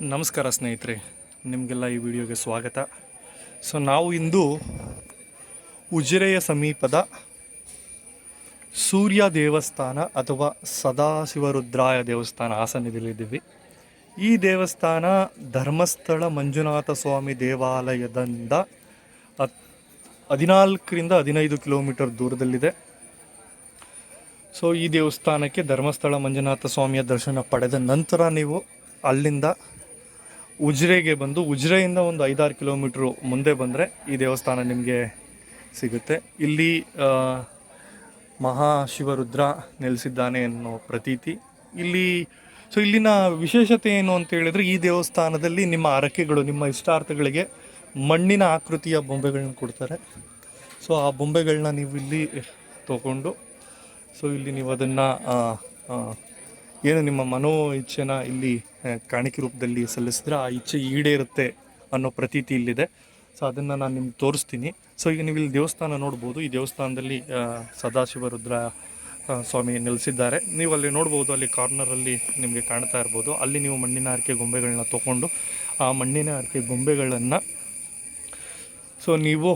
ನಮಸ್ಕಾರ ಸ್ನೇಹಿತರೆ, ನಿಮಗೆಲ್ಲ ಈ ವಿಡಿಯೋಗೆ ಸ್ವಾಗತ. ಸೊ ನಾವು ಇಂದು ಉಜಿರೆಯ ಸಮೀಪದ ಸೂರ್ಯ ದೇವಸ್ಥಾನ ಅಥವಾ ಸದಾಶಿವರುದ್ರಾಯ ದೇವಸ್ಥಾನ ಹಾಸನದಲ್ಲಿದ್ದೀವಿ ಈ ದೇವಸ್ಥಾನ ಧರ್ಮಸ್ಥಳ ಮಂಜುನಾಥ ಸ್ವಾಮಿ ದೇವಾಲಯದಿಂದ ಹತ್, ಹದಿನಾಲ್ಕರಿಂದ ಹದಿನೈದು ಕಿಲೋಮೀಟರ್ ದೂರದಲ್ಲಿದೆ. ಸೊ ಈ ದೇವಸ್ಥಾನಕ್ಕೆ ಧರ್ಮಸ್ಥಳ ಮಂಜುನಾಥ ಸ್ವಾಮಿಯ ದರ್ಶನ ಪಡೆದ ನಂತರ ನೀವು ಅಲ್ಲಿಂದ ಉಜಿರೆಗೆ ಬಂದು ಉಜ್ರೆಯಿಂದ ಒಂದು ಐದಾರು ಕಿಲೋಮೀಟ್ರು ಮುಂದೆ ಬಂದರೆ ಈ ದೇವಸ್ಥಾನ ನಿಮಗೆ ಸಿಗುತ್ತೆ. ಇಲ್ಲಿ ಮಹಾಶಿವರುದ್ರ ನೆಲೆಸಿದ್ದಾನೆ ಅನ್ನೋ ಪ್ರತೀತಿ. ಇಲ್ಲಿ ಸೊ ಇಲ್ಲಿನ ವಿಶೇಷತೆ ಏನು ಅಂತ ಹೇಳಿದ್ರೆ ಈ ದೇವಸ್ಥಾನದಲ್ಲಿ ನಿಮ್ಮ ಹರಕೆಗಳು ನಿಮ್ಮ ಇಷ್ಟಾರ್ಥಗಳಿಗೆ ಮಣ್ಣಿನ ಆಕೃತಿಯ ಬೊಂಬೆಗಳನ್ನ ಕೊಡ್ತಾರೆ. ಸೊ ಆ ಬೊಂಬೆಗಳನ್ನ ನೀವು ಇಲ್ಲಿ ತಗೊಂಡು ಸೊ ಇಲ್ಲಿ ನೀವು ಅದನ್ನು ಏನು ನಿಮ್ಮ ಮನೋ ಇಚ್ಛೆನ ಇಲ್ಲಿ ಕಾಣಿಕೆ ರೂಪದಲ್ಲಿ ಸಲ್ಲಿಸಿದ್ರೆ ಆ ಇಚ್ಛೆ ಈಡೇರುತ್ತೆ ಅನ್ನೋ ಪ್ರತೀತಿ ಇಲ್ಲಿದೆ. ಸೊ ಅದನ್ನು ನಾನು ನಿಮ್ಗೆ ತೋರಿಸ್ತೀನಿ. ಸೊ ಈಗ ನೀವು ಇಲ್ಲಿ ದೇವಸ್ಥಾನ ನೋಡ್ಬೋದು. ಈ ದೇವಸ್ಥಾನದಲ್ಲಿ ಸದಾಶಿವ ರುದ್ರ ಸ್ವಾಮಿ ನೆಲೆಸಿದ್ದಾರೆ. ನೀವು ಅಲ್ಲಿ ನೋಡ್ಬೋದು, ಅಲ್ಲಿ ಕಾರ್ನರಲ್ಲಿ ನಿಮಗೆ ಕಾಣ್ತಾ ಇರ್ಬೋದು. ಅಲ್ಲಿ ನೀವು ಮಣ್ಣಿನ ಅರಿಕೆ ಗೊಂಬೆಗಳನ್ನ ತೊಗೊಂಡು ಆ ಮಣ್ಣಿನ ಅರಿಕೆ ಗೊಂಬೆಗಳನ್ನು ಸೊ ನೀವು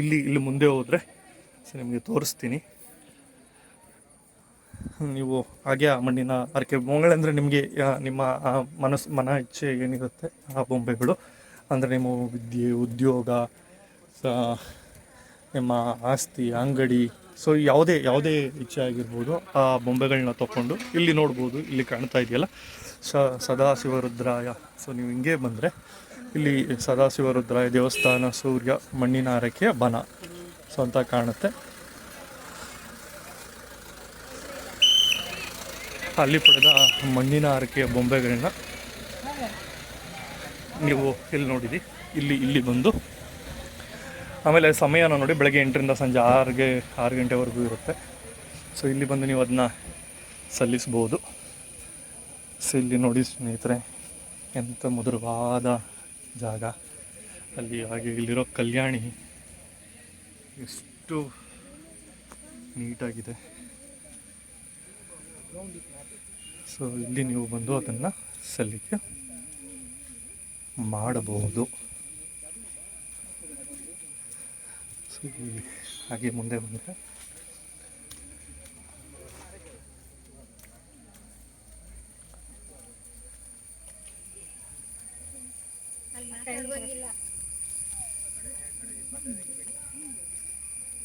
ಇಲ್ಲಿ ಇಲ್ಲಿ ಮುಂದೆ ಹೋದರೆ ಸೊ ನಿಮಗೆ ತೋರಿಸ್ತೀನಿ. ನೀವು ಹಾಗೆ ಆ ಮಣ್ಣಿನ ಅರಕೆ ಬೊಂಬೆಗಳಂದರೆ ನಿಮಗೆ ನಿಮ್ಮ ಮನಸ್ಸು, ಮನ ಇಚ್ಛೆ ಏನಿರುತ್ತೆ ಆ ಬೊಂಬೆಗಳು? ಅಂದರೆ ನಿಮ್ಮ ವಿದ್ಯೆ, ಉದ್ಯೋಗ ನಿಮ್ಮ ಆಸ್ತಿ, ಅಂಗಡಿ, ಸೊ ಯಾವುದೇ ಯಾವುದೇ ಇಚ್ಛೆ ಆಗಿರ್ಬೋದು ಆ ಬೊಂಬೆಗಳನ್ನ ತಗೊಂಡು ಇಲ್ಲಿ ನೋಡ್ಬೋದು, ಇಲ್ಲಿ ಕಾಣ್ತಾ ಇದೆಯಲ್ಲ? ಸ, ಸದಾಶಿವರುದ್ರಾಯ. ಸೊ ನೀವು ಹಿಂಗೆ ಬಂದರೆ ಇಲ್ಲಿ ಸದಾಶಿವರುದ್ರಾಯ ದೇವಸ್ಥಾನ ಸೂರ್ಯ ಮಣ್ಣಿನ ಅರಕೆಯ ಬನ. ಸೊ ಅಂತ ಕಾಣುತ್ತೆ. ಅಲ್ಲಿ ಪಡೆದ ಮಣ್ಣಿನ ಆರಕೆಯ ಬೊಂಬೆಗಳನ್ನ ನೀವು ಇಲ್ಲಿ ನೋಡಿದಿ ಇಲ್ಲಿ ಇಲ್ಲಿ ಬಂದು. ಆಮೇಲೆ ಸಮಯನ ನೋಡಿ, ಬೆಳಗ್ಗೆ ಎಂಟರಿಂದ ಸಂಜೆ ಆರಿಗೆ, ಆರು ಗಂಟೆವರೆಗೂ ಇರುತ್ತೆ. ಸೊ ಇಲ್ಲಿ ಬಂದು ನೀವು ಅದನ್ನ ಸಲ್ಲಿಸ್ಬೋದು. ಸೊ ಇಲ್ಲಿ ನೋಡಿ ಸ್ನೇಹಿತರೆ ಎಂಥ ಮಧುರವಾದ ಜಾಗ. ಅಲ್ಲಿ ಹಾಗೆ ಇಲ್ಲಿರೋ ಕಲ್ಯಾಣಿ ಎಷ್ಟು ನೀಟಾಗಿದೆ. ಸೊ ಇಲ್ಲಿ ನೀವು ಬಂದು ಅದನ್ನು ಸಲ್ಲಿಕೆ ಮಾಡಬಹುದು. ಸೊ ಹಾಗೆ ಮುಂದೆ ಬಂದರೆ